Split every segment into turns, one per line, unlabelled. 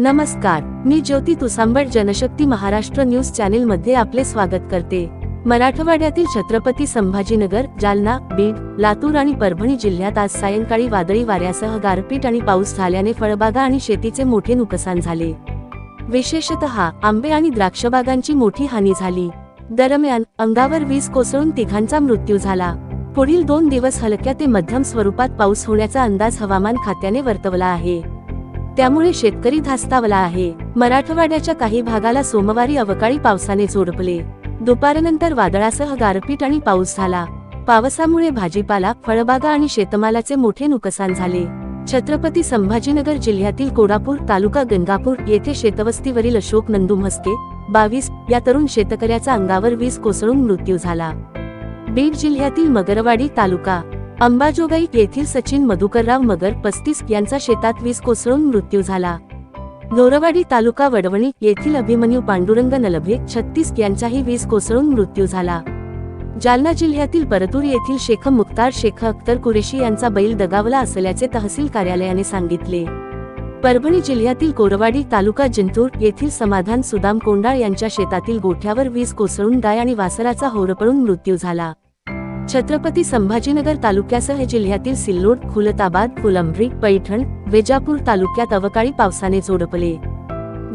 नमस्कार मी Jyoti तुसांबड Janshakti Maharashtra news channel मध्ये आपले स्वागत करते. मराठवाड्यातील छत्रपती संभाजीनगर जालना बीड लातूर आणि परभणी जिल्ह्यात आज सायंकाळी वादळी वाऱ्यासह गारपीट आणि पाऊस झाल्याने फळबागा आणि शेतीचे मोठे नुकसान झाले. विशेषतः आंबे आणि द्राक्षबागांची मोठी हानी झाली. दरम्यान अंगावर वीज कोसळून तिघांचा मृत्यू झाला. पुढील दोन दिवस हलक्या ते मध्यम स्वरूपात पाऊस होण्याचा अंदाज हवामान खात्याने वर्तवला आहे. त्यामुळे शेतकरी धास्तावला आहे. मराठवाड्याच्या काही भागाला सोमवारी अवकाळी पावसाने झोडपले. दुपारनंतर वादळासह गारपीट आणि पाऊस झाला. पावसामुळे भाजीपाला फळबागा आणि शेतमालाचे मोठे नुकसान झाले. छत्रपती संभाजीनगर जिल्ह्यातील कोडापूर तालुका गंगापूर येथे शेतवस्तीवरील अशोक नंदू म्हस्के बावीस या तरुण शेतकऱ्याचा अंगावर वीज कोसळून मृत्यू झाला. बीड जिल्ह्यातील मगरवाडी तालुका अंबाजोगाई येथील सचिन मधुकरराव मगर पस्तीस यांचा शेतात वीज कोसळून मृत्यू झाला. नोरवाडी तालुका वडवणी येथील अभिमन्यू पांडुरंग नलभे छत्तीस यांचाही वीज कोसळून मृत्यू झाला. जालना जिल्ह्यातील परतूर येथील शेख मुख्तार शेख अख्तर कुरेशी यांचा बैल दगावला असल्याचे तहसील कार्यालयाने सांगितले. परभणी जिल्ह्यातील कोरवाडी तालुका जिंतूर येथील समाधान सुदाम कोंडाळ यांच्या शेतातील गोठ्यावर वीज कोसळून गाय आणि वासराचा होरपळून मृत्यू झाला. छत्रपती संभाजीनगर तालुक्यासह जिल्ह्यातील सिल्लोड खुलताबाद फुलंब्री पैठण वेजापूर तालुक्यात अवकाळी पावसाने झोडपले.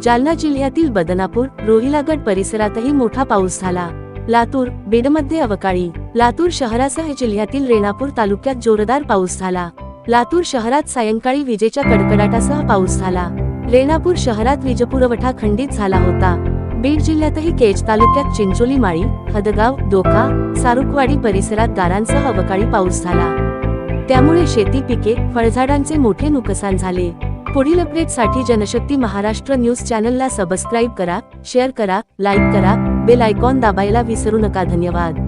जालना जिल्ह्यातील बदनापूर रोहिलागड परिसरातही मोठा पाऊस झाला. लातूर बेडमध्ये अवकाळी. लातूर शहरासह जिल्ह्यातील रेणापूर तालुक्यात जोरदार पाऊस झाला. लातूर शहरात सायंकाळी विजेच्या कडकडाटासह पाऊस झाला. रेणापूर शहरात वीजपुरवठा खंडित झाला होता. बीड जिल्ह्यातही केज तालुक्यात चिंचोली माळी हदगाव दोखा सारुकवाडी परिसरात गारांसह अवकाळी पाऊस झाला. त्यामुळे शेती पिके फळझाडांचे मोठे नुकसान झाले. पुढील अपडेटसाठी जनशक्ती महाराष्ट्र न्यूज चॅनलला सबस्क्राईब करा शेअर करा लाईक करा बेल आयकॉन दाबायला विसरू नका. धन्यवाद.